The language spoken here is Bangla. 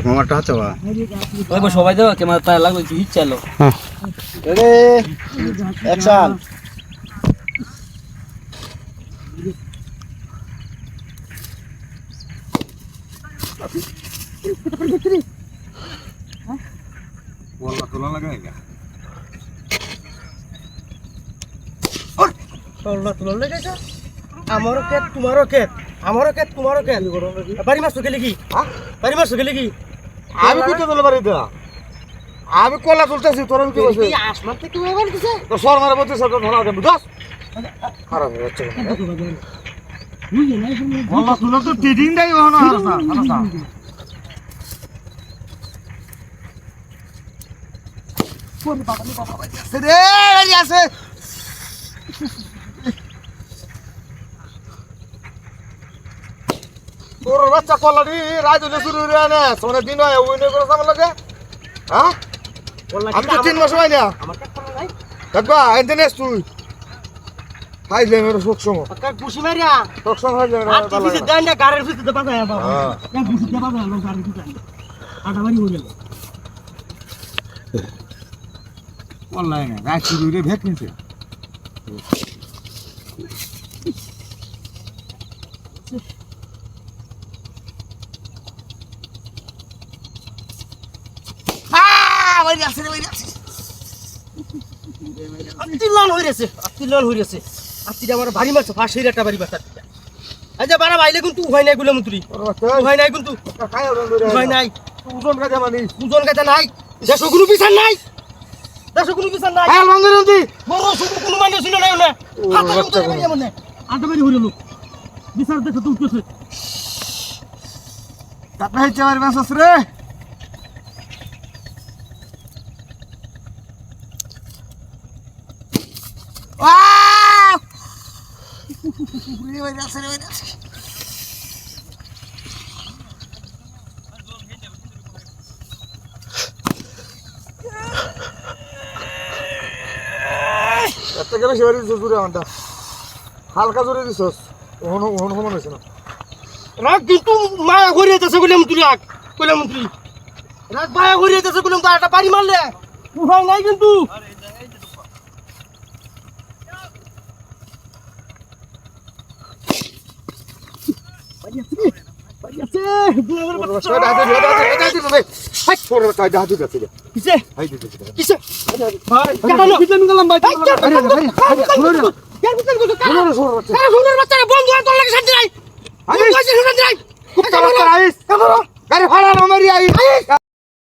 আরেক মামারটা আছে বা ওই বস সবাই দেওয়া ক্যামেরা তাই লাগবে তুই চালো রেডি? অ্যাকশন। তোলা তোলা লেগেছে আমারও কেট তোমারও কেট আমারও কেট তোমারও কেট বাড়ি মাছ গেলে কি বাড়ি মাছ গেলে কি আমি কি তোলে বাড়ি দেয়া আমি কলা তুলতেছি তোর আমি কি এই আসমান থেকে এবার দিছে তো সর মারে বলতে সর ধরা দে বুঝাস খারাপ হয়ে যাচ্ছে কলা তুলে তো টিডিং দেই হনো হারসা হারসা রে আছে। তোর বাচ্চা কলাডি রাজ হলে শুরু রে না সোনে দিন হয় ওই করে সামনে লাগে। হ্যাঁ? আমি তো তিন মাস হয় না। করা দেখবা এনতে নেস তুই। হাইলে মেরে শোক সম কাক পুষি মারিয়া হাইলে আর টিভিতে দেন না ভিতরে বাজা বাবা। হ্যাঁ। এক পুষি দে বাজা লোক ভিতরে? আটা বাড়ি হয়ে গেল। অনলাইনে শুরু রে ভেট নিছে। হয়ে গেছে হয়ে গেছে আমার ফাঁস হয়ে একটা বাড়ি আচ্ছা বারা বাইলে কিন্তু উহাই নাই গুলো মুতুরি। উহাই নাই কিন্তু। উহাই নাই। ওজন কাজে মানি। নাই। দেড়শো কোনো বিচার নাই। দেড়শো কোনো বিচার নাই। হাল ভাঙে নন্দি বড় শুধু কোনো মানে ছিল না না হাতে উঠে গেছে মানে আটা বাড়ি হইল লোক। বিচার দেখে তো উঠতেছে আমার রে। উড়ে বাইরে আছে রে বাইরে আছে। এর থেকে বেশি বাড়ি দিছিস জোরে আমারটা হালকা জোরে দিছস। ওহনো ওহনো সমান হয়েছে না। রাগ কিন্তু মায়া ঘুরিয়ে যাচ্ছে বললাম তুই রাগ বললাম তুই রাগ মায়া ঘুরিয়ে যাচ্ছে বললাম তো একটা বাড়ি মারলে। নাই কিন্তু। বন্ধু হয় তোর লাগে শান্তি নাই।